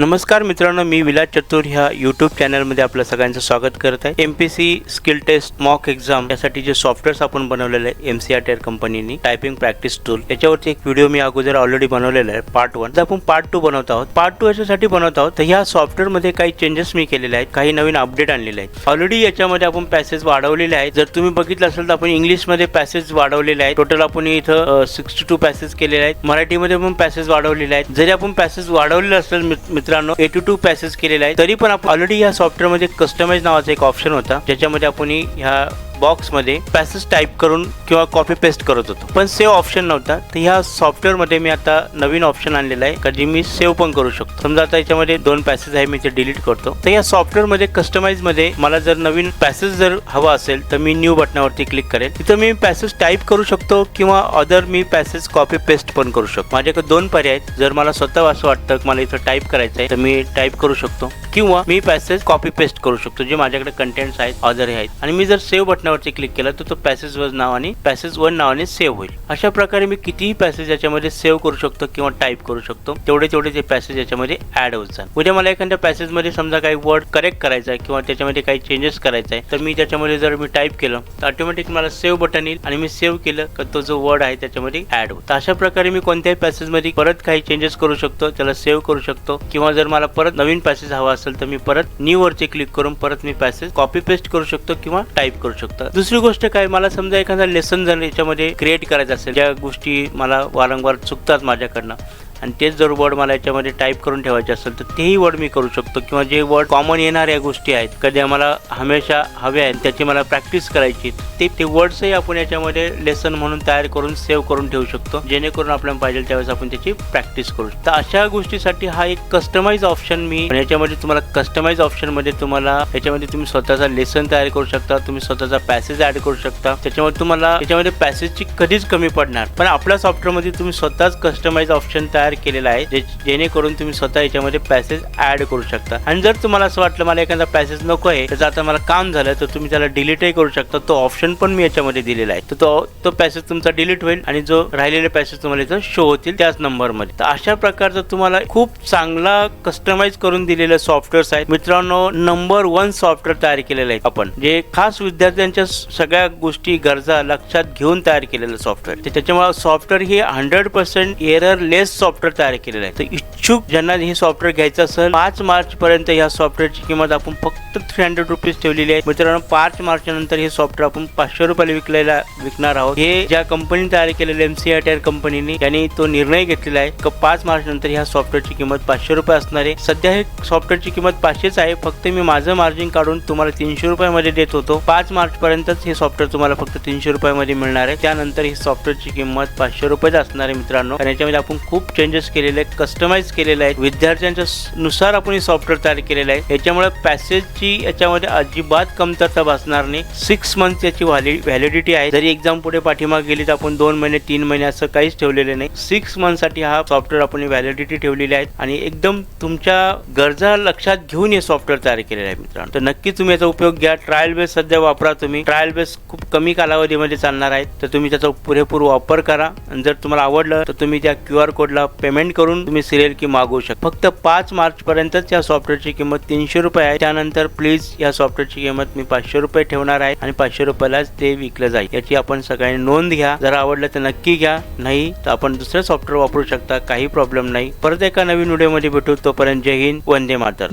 नमस्कार मित्रांनो मी विलास चतुर ह्या यूट्यूब चॅनलमध्ये आपलं सगळ्यांचं स्वागत करत आहे. M P C skill test mock exam यासाठी जे सॉफ्टवेअर्स आपण बनवलेलं आहे M C R T R कंपनीनी टायपिंग प्रॅक्टिस टूल याच्यावरती एक व्हिडिओ मी अगोदर ऑलरेडी बनवलेला आहे पार्ट वन तर आपण पार्ट टू बनवत आहोत पार्ट टू याच्यासाठी बनवत आहोत तर ह्या सॉफ्टवेअरमध्ये काही चेंजेस मी केलेले आहेत काही नवीन अपडेट आणलेले आहेत. ऑलरेडी याच्यामध्ये आपण पॅसेज वाढवलेले आहेत. जर तुम्ही बघितलं असेल तर आपण इंग्लिशमध्ये पॅसेज वाढवलेले आहेत. टोटल आपण इथं सिक्स्टी टू पॅसेज केलेले आहेत. मराठीमध्ये पण पॅसेज वाढवलेले आहेत. जरी आपण पॅसेज वाढवलेले असेल मित्र मित्रांनो एटी टू पॅसेज केलेला आहे. तरी पण आपण ऑलरेडी या सॉफ्टवेअरमध्ये कस्टमाइज नावाचा एक ऑप्शन होता. ज्याच्यामध्ये आपण ह्या बॉक्समध्ये पॅसेज टाईप करून किंवा कॉपी पेस्ट करत होतो. पण सेव्ह ऑप्शन नव्हता. तर ह्या सॉफ्टवेअरमध्ये मी आता नवीन ऑप्शन आणलेला आहे. का जी मी सेव्ह पण करू शकतो. समजा आता याच्यामध्ये दोन पॅसेज आहे मी ते डिलीट करतो. तर या सॉफ्टवेअरमध्ये कस्टमाइजमध्ये मला जर नवीन पॅसेज जर हवा असेल तर मी न्यू बटनावरती क्लिक करेल तिथं मी पॅसेज टाईप करू शकतो किंवा अदर मी पॅसेज कॉपी पेस्ट पण करू शकतो. माझ्याकडे दोन पर्याय आहेत. जर मला स्वतः असं वाटतं मला इथं टाईप करायचं आहे तर मी टाईप करू शकतो. किंवा मी पॅसेज कॉपी पेस्ट करू शकतो जे माझ्याकडे कंटेंट्स आहेत अदर आहेत. आणि मी जर सेव्ह बटनावरती क्लिक केलं तर तो पॅसेज वन नावाने पॅसेज वन नावाने सेव्ह होईल. अशा प्रकारे मी कितीही पॅसेज याच्यामध्ये सेव्ह करू शकतो किंवा टाईप करू शकतो तेवढे तेवढे ते पॅसेज याच्यामध्ये ऍड होत जाईल उद्या मला एखाद्या पॅसेजमध्ये समजा काही वर्ड करेक्ट करायचा आहे किंवा त्याच्यामध्ये काही चेंजेस करायचा आहे तर मी त्याच्यामध्ये जर मी टाईप केलं तर ऑटोमॅटिक मला सेव्ह बटन येईल आणि मी सेव्ह केलं तर तो जो वर्ड आहे त्याच्यामध्ये ऍड होतो अशा प्रकारे मी कोणत्याही पॅसेजमध्ये परत काही चेंजेस करू शकतो त्याला सेव्ह करू शकतो किंवा जर मला परत नवीन पॅसेज हवा असेल तर मी परत न्यू वरती क्लिक करून परत मी पॅसेज कॉपी पेस्ट करू शकतो किंवा टाईप करू शकतो. दुसरी गोष्ट काय मला समजा एखादा लेसन जर याच्यामध्ये क्रिएट करायचं असेल ज्या गोष्टी मला वारंवार चुकतात माझ्याकडनं आणि तेच जर वर्ड मला याच्यामध्ये टाईप करून ठेवायचे असेल तर तेही वर्ड मी करू शकतो. किंवा जे वर्ड कॉमन येणाऱ्या गोष्टी आहेत कधी आम्हाला हमेशा हव्या आहेत त्याची मला प्रॅक्टिस करायची ते ते वर्ड्सही आपण याच्यामध्ये लेसन म्हणून तयार करून सेव्ह करून ठेवू शकतो. जेणेकरून आपल्याला पाहिजे त्यावेळेस आपण त्याची प्रॅक्टिस करू तर अशा गोष्टीसाठी हा एक कस्टमाइज ऑप्शन मी याच्यामध्ये तुम्हाला कस्टमाइज ऑप्शनमध्ये तुम्हाला याच्यामध्ये तुम्ही स्वतःचा लेसन तयार करू शकता तुम्ही स्वतःचा पॅसेज ऍड करू शकता. त्याच्यामध्ये तुम्हाला याच्यामध्ये पॅसेजची कधीच कमी पडणार. पण आपल्या सॉफ्टवेअरमध्ये तुम्ही स्वतःच कस्टमाइज ऑप्शन तयार तयार केलेला आहे जे- जेणेकरून तुम्ही स्वतः याच्यामध्ये पॅसेज ऍड करू शकता. आणि जर तुम्हाला असं वाटलं मला एखादा पॅसेज नको आहे त्याचं आता मला काम झालं तर तुम्ही त्याला डिलीटही करू शकता. तो ऑप्शन पण मी याच्यामध्ये दिलेला आहे. तर तो तो पॅसेज तुमचा डिलीट होईल आणि जो राहिलेले पॅसेज तुम्हाला इथं शो होतील त्याच नंबरमध्ये तर अशा प्रकारचं तुम्हाला खूप चांगला कस्टमाइज करून दिलेले सॉफ्टवेअर्स आहेत. मित्रांनो नंबर वन सॉफ्टवेअर तयार केलेलं आहे आपण. जे खास विद्यार्थ्यांच्या सगळ्या गोष्टी गरजा लक्षात घेऊन तयार केलेलं सॉफ्टवेअर तर त्याच्यामुळे सॉफ्टवेअर हे hundred percent error less software तयार केलेलं आहे. तर इच्छुक ज्यांना हे सॉफ्टवेअर घ्यायचं असेल पाच मार्च पर्यंत या सॉफ्टवेअरची किंमत आपण फक्त थ्री हंड्रेड रुपीज ठेवलेली आहे. मित्रांनो पाच मार्च नंतर हे सॉफ्टवेअर आपण पाचशे रुपयाला विकलेला विकणार आहोत. हे ज्या कंपनीने तयार केलेलं एम सी कंपनीने त्यांनी तो निर्णय घेतलेला आहे की पाच मार्च नंतर ह्या सॉफ्टवेअरची किंमत पाचशे रुपये असणार आहे. सध्या हे सॉफ्टवेअरची किंमत पाचशेच आहे. फक्त मी माझं मार्जिन काढून तुम्हाला तीनशे रुपयामध्ये देत होतो. पाच मार्च पर्यंतच हे सॉफ्टवेअर तुम्हाला फक्त तीनशे रुपयामध्ये मिळणार आहे. त्यानंतर ही सॉफ्टवेअरची किंमत पाचशे रुपयेच असणार आहे मित्रांनो. आणि याच्यामध्ये आपण खूप चेंजेस केलेले आहेत कस्टमाइज केलेले आहेत विद्यार्थ्यांच्या नुसार आपण हे सॉफ्टवेअर तयार केलेलं आहे. याच्यामुळे पॅसेजची याच्यामध्ये अजिबात कमतरता भासणार नाही. सिक्स मंथ याची व्हॅलिडिटी आहे. जरी एक्झाम पुढे पाठीमाग गेली तर आपण दोन महिने तीन महिने असं काहीच ठेवलेलं नाही. सिक्स मंथसाठी हा सॉफ्टवेअर आपण व्हॅलिडिटी ठेवलेली आहे. आणि एकदम तुमच्या गरजा लक्षात घेऊन हे सॉफ्टवेअर तयार केलेलं आहे मित्रांनो. तर नक्की तुम्ही याचा उपयोग घ्या. ट्रायल बेस सध्या वापरा तुम्ही. ट्रायल बेस खूप कमी कालावधीमध्ये चालणार आहेत तर तुम्ही त्याचा पुरेपूर वापर करा. आणि जर तुम्हाला आवडलं तर तुम्ही त्या क्यू आर कोडला पेमेंट करून तुम्ही सिरियल की मागवू शकता. फक्त पाच मार्च पर्यंतच या सॉफ्टवेअरची किंमत तीनशे रुपये आहे. त्यानंतर प्लीज या सॉफ्टवेअरची किंमत मी पाचशे रुपये ठेवणार आहे आणि पाचशे रुपयालाच ते विकलं जाईल. याची आपण सगळ्यांनी नोंद घ्या. जर आवडलं तर नक्की घ्या. नाही तर आपण दुसरं सॉफ्टवेअर वापरू शकता. काही प्रॉब्लेम नाही. परत एका नवीन व्हिडिओमध्ये भेटू. तोपर्यंत जय हिंद. वंदे मातर